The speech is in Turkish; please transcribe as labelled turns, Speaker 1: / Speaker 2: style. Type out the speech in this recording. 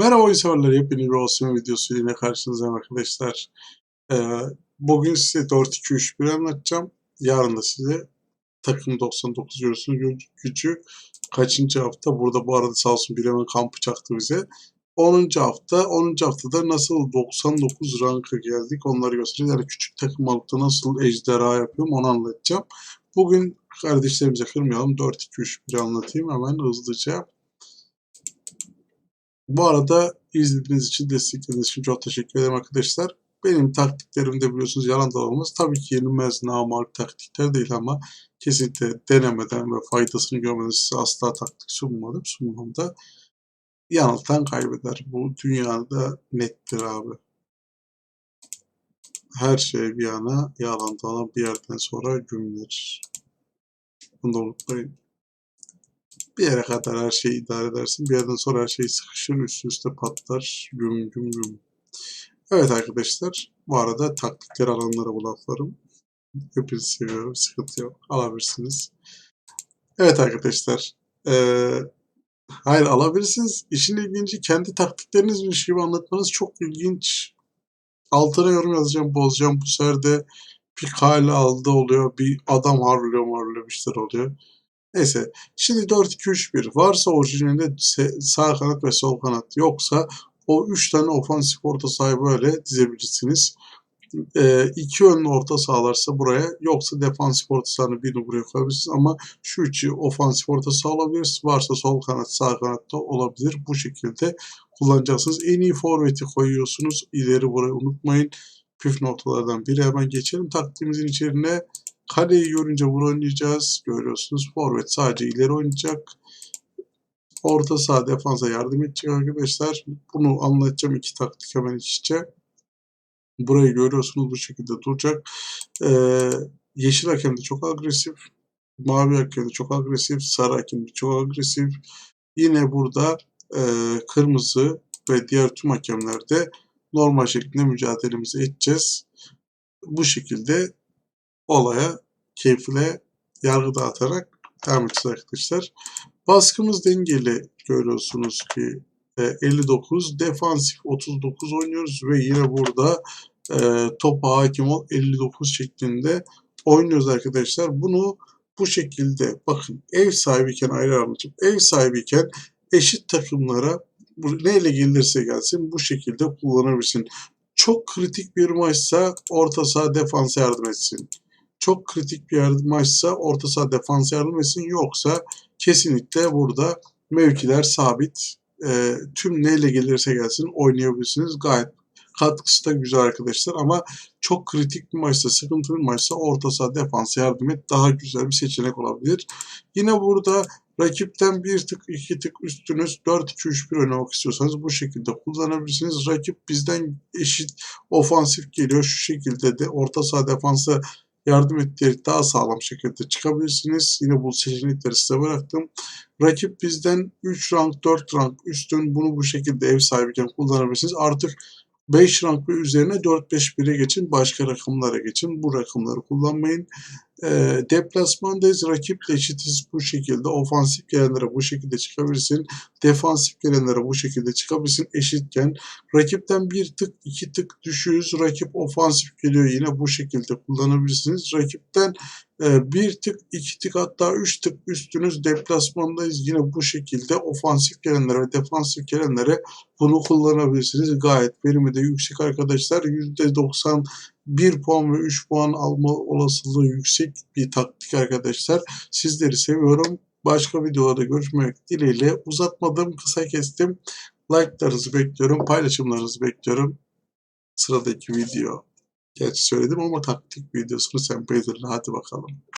Speaker 1: Merhaba oyun severler, yepyeni bir olsun videosu yine karşınızdayım arkadaşlar. Ee, bugün size 4-2-3-1 anlatacağım. Yarın da size takım 99 Eurosu'nun gü- gücü kaçıncı hafta? Burada bu arada sağ olsun Bilemen kampı çaktı bize. 10. hafta, 10. haftada nasıl 99 ranka geldik onları göstereceğiz. Yani küçük takım alıp da nasıl ejderha yapıyorum onu anlatacağım. Bugün kardeşlerimize kırmayalım. 4-2-3-1 anlatayım hemen hızlıca. Bu arada izlediğiniz için, desteklediğiniz için çok teşekkür ederim arkadaşlar. Benim taktiklerimde biliyorsunuz yalan da olmaz. Tabii ki yenilmez namark taktikler değil ama kesinlikle denemeden ve faydasını görmeden size asla taktik sunmadım. Sunmam da yanıltan kaybeder. Bu dünyada nettir abi. Her şey bir yana yalan bir yerden sonra gümler. Bunu unutmayın. Bir yere kadar her şeyi idare edersin. Bir yerden sonra her şey sıkışır, üst üste patlar. Güm güm güm. Evet arkadaşlar, bu arada taktikler alanlara bu laflarım. Hepinizi seviyorum, sıkıntı yok. Alabilirsiniz. Evet arkadaşlar, eee, hayır alabilirsiniz. İşin ilginci kendi taktiklerinizmiş gibi anlatmanız çok ilginç. Altına yorum yazacağım, bozacağım. Bu sefer de bir kale aldı oluyor, bir adam harlıyor harlıyor bir şeyler oluyor. Neyse. Şimdi 4-2-3-1. Varsa orijinalinde sağ kanat ve sol kanat yoksa o 3 tane ofansif orta sahayı böyle dizebilirsiniz. Ee, iki yönlü orta sahalarsa buraya yoksa defansif orta sahanın birini buraya koyabilirsiniz ama şu üçü ofansif orta saha olabilir. Varsa sol kanat sağ kanat da olabilir. Bu şekilde kullanacaksınız. En iyi forveti koyuyorsunuz. İleri burayı unutmayın. Püf noktalardan biri. Hemen geçelim taktiğimizin içerine. Kaleyi görünce vur oynayacağız. Görüyorsunuz. Forvet sadece ileri oynayacak. Orta saha defansa yardım edecek arkadaşlar. Bunu anlatacağım iki taktik hemen iç içe. Burayı görüyorsunuz bu şekilde duracak. Ee, yeşil hakem de çok agresif. Mavi hakem de çok agresif. Sarı hakem de çok agresif. Yine burada e, kırmızı ve diğer tüm hakemlerde normal şekilde mücadelemizi edeceğiz. Bu şekilde olaya keyifle yargı dağıtarak devam edeceğiz arkadaşlar. Baskımız dengeli görüyorsunuz ki e, 59, defansif 39 oynuyoruz ve yine burada e, topa hakim ol 59 şeklinde oynuyoruz arkadaşlar. Bunu bu şekilde bakın ev sahibiyken ayrı anlatıp ev sahibiyken eşit takımlara bu neyle gelirse gelsin bu şekilde kullanabilirsin. Çok kritik bir maçsa orta saha defansa yardım etsin çok kritik bir yardım maçsa orta saha defans yardım etsin yoksa kesinlikle burada mevkiler sabit. E, tüm neyle gelirse gelsin oynayabilirsiniz. Gayet katkısı da güzel arkadaşlar ama çok kritik bir maçsa, sıkıntılı bir maçsa orta saha defansa yardım et daha güzel bir seçenek olabilir. Yine burada rakipten bir tık iki tık üstünüz 4-2-3-1 oynamak istiyorsanız bu şekilde kullanabilirsiniz. Rakip bizden eşit ofansif geliyor. Şu şekilde de orta saha defansa yardım ettirerek daha sağlam şekilde çıkabilirsiniz. Yine bu seçenekleri size bıraktım. Rakip bizden 3 rank 4 rank üstün bunu bu şekilde ev sahibiyken kullanabilirsiniz. Artık 5 rank ve üzerine 4-5-1'e geçin. Başka rakamlara geçin. Bu rakamları kullanmayın. E, deplasmandayız. Rakiple eşitiz bu şekilde. Ofansif gelenlere bu şekilde çıkabilirsin. Defansif gelenlere bu şekilde çıkabilirsin. Eşitken rakipten bir tık iki tık düşüyoruz. Rakip ofansif geliyor yine bu şekilde kullanabilirsiniz. Rakipten e, bir tık iki tık hatta üç tık üstünüz deplasmandayız. Yine bu şekilde ofansif gelenlere ve defansif gelenlere bunu kullanabilirsiniz. Gayet verimi de yüksek arkadaşlar. %90 1 puan ve 3 puan alma olasılığı yüksek bir taktik arkadaşlar. Sizleri seviyorum. Başka videolarda görüşmek dileğiyle uzatmadım, kısa kestim. Like'larınızı bekliyorum, paylaşımlarınızı bekliyorum. Sıradaki video. Gerçi söyledim ama taktik videosunu sen Hadi bakalım.